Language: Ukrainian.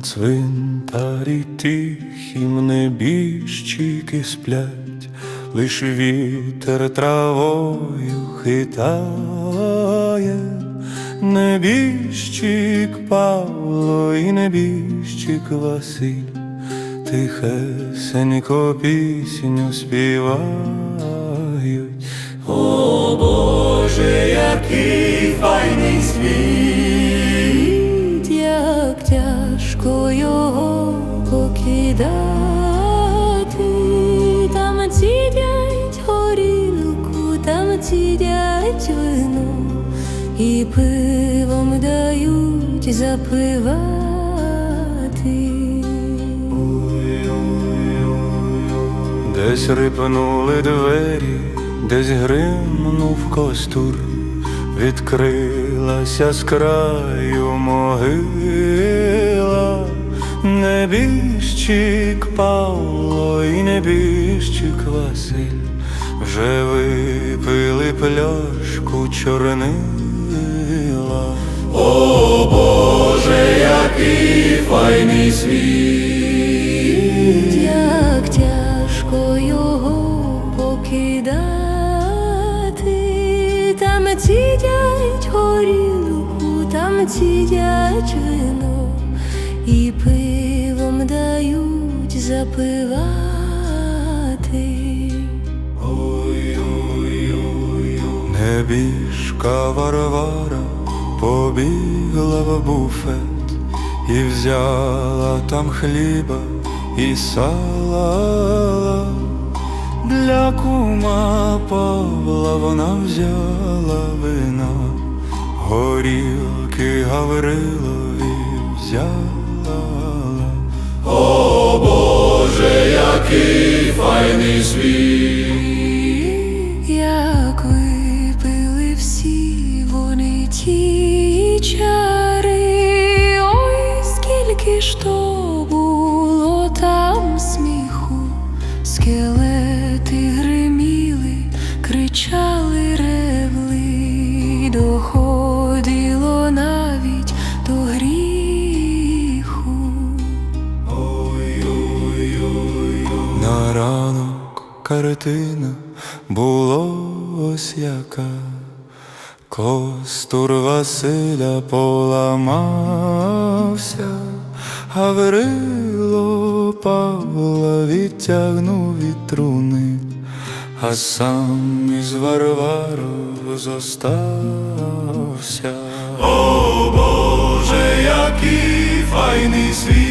цвинтарі тихім небіжчики сплять, лиш вітер травою хитає, небіжчик Павло і небіжчик Василь, тихесенько пісню співають. О Боже, який тяжко його покидати, там цідять горілку, там цідять вино, і пивом дають запивати. Десь рипнули двері, десь гримнув костур, відкрилася з краю могила, небіжчик Павло і небіжчик Василь вже випили пляшку чорнила. О Боже, який файний світ! Як тяжко його покидати, там цідять горілку, там цідять вино, і дають запивати. Небіжка Варвара побігла в буфет і взяла там хліба і сала. Для кума Павла вона взяла вина, горілки Гаврилові взяла. Який файний світ! Як випили всі вони ті чари, ой, скільки ж то було там сміху, скелети гриміли, кричали, ревли, доходило картина було ось яка, Костур Василя поламався, Гаврило Павла відтягнув від труни, а сам із Варварою зостався. О Боже, який файний світ!